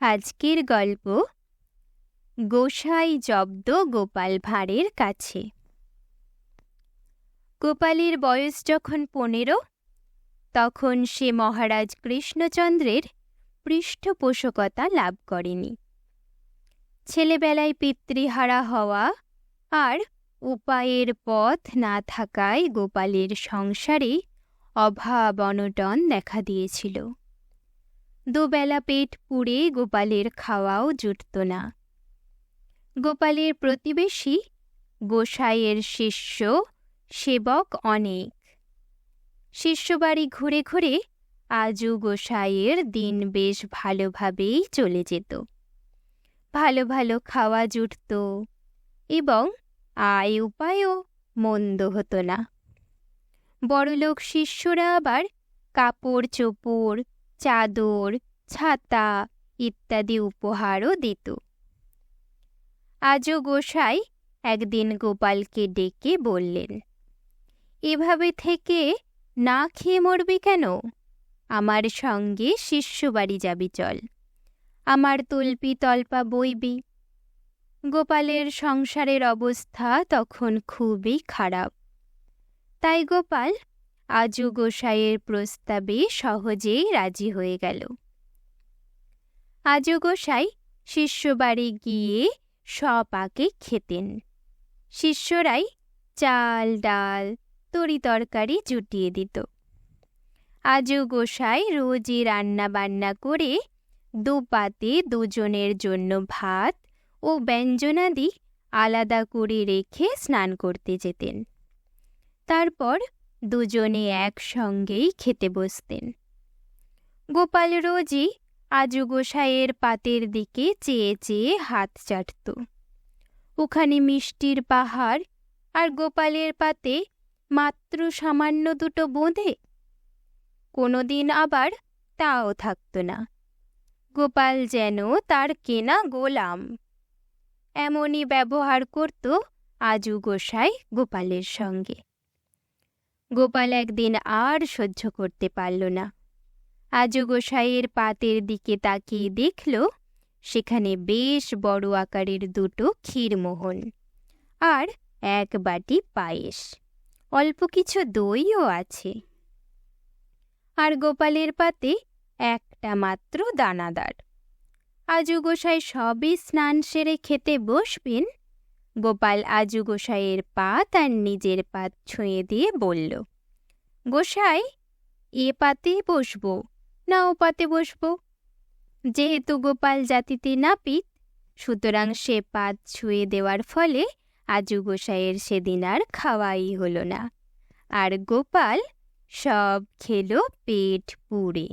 আজকের গল্প গোসাই জব্দ গোপাল ভাঁড়ের কাছে। গোপালের বয়স যখন পনেরো, তখন সে মহারাজ কৃষ্ণচন্দ্রের পৃষ্ঠপোষকতা লাভ করেনি। ছেলেবেলায় পিতৃহারা হওয়া আর উপায়ের পথ না থাকায় গোপালের সংসারে অভাব অনটন দেখা দিয়েছিল। দুবেলা পেট পুড়ে গোপালের খাওয়াও জুটত না। গোপালের প্রতিবেশী, গোসাইয়ের শিষ্য, সেবক অনেক। শিষ্যবাড়ি ঘুরে ঘুরে আজু গোসাইয়ের দিন বেশ ভালোভাবেই চলে যেত। ভালো ভালো খাওয়া জুটত এবং আয় উপায়ও মন্দ হতো না। বড়লোক শিষ্যরা আবার কাপড় চোপড় চাদর, ছাতা ইত্যাদি উপহারও দিত। আজও গোসাই একদিন গোপালকে ডেকে বললেন, এভাবে থেকে না খেয়ে মরবি কেন? আমার সঙ্গে শিষ্যবাড়ি যাবি চল, আমার তল্পি তল্পা বইবি। গোপালের সংসারের অবস্থা তখন খুবই খারাপ। তাই গোপাল আজু গোসাইয়ের প্রস্তাবে সহজেই রাজি হয়ে গেল। আজু গোসাই শিষ্যবাড়ি গিয়ে সপাকে খেতেন। শিষ্যরাই চাল, ডাল, তরি তরকারি জুটিয়ে দিত। আজু গোসাই রোজই রান্না বান্না করে দুপাতে দুজনের জন্য ভাত ও ব্যঞ্জনাদি আলাদা করে রেখে স্নান করতে যেতেন। তারপর দুজনে একসঙ্গেই খেতে বসতেন। গোপাল রোজই আজু গোসাইয়ের পাতের দিকে চেয়ে চেয়ে হাত চাটত। ওখানে মিষ্টির পাহাড় আর গোপালের পাতে মাত্র সামান্য দুটো বোঁধে কোনোদিন আবার তাও থাকত না। গোপাল যেন তার কেনা গোলাম। এমনই ব্যবহার করত আজু গোসাই গোপালের সঙ্গে। গোপাল একদিন আর সহ্য করতে পারল না। আজু গোসাইয়ের পাতের দিকে তাকিয়ে দেখল, সেখানে বেশ বড় আকারের দুটো ক্ষীরমোহন আর এক বাটি পায়েস। অল্প কিছু দইও আছে। আর গোপালের পাতে একটা মাত্র দানাদার। আজু গোসাই সবই স্নান সেরে খেতে বসবেন গোপাল আজু গোসাইয়ের পাত আর নিজের পাত ছুঁয়ে দিয়ে বলল, গোসাই, এ পাতে বসবো, না ও পাতে বসবো? যেহেতু গোপাল জাতিতে নাপিত, সুতরাং সে পাত ছুঁয়ে দেওয়ার ফলে আজু গোসাইয়ের সেদিন আর খাওয়াই হলো না। আর গোপাল সব খেলো পেট পুড়ে।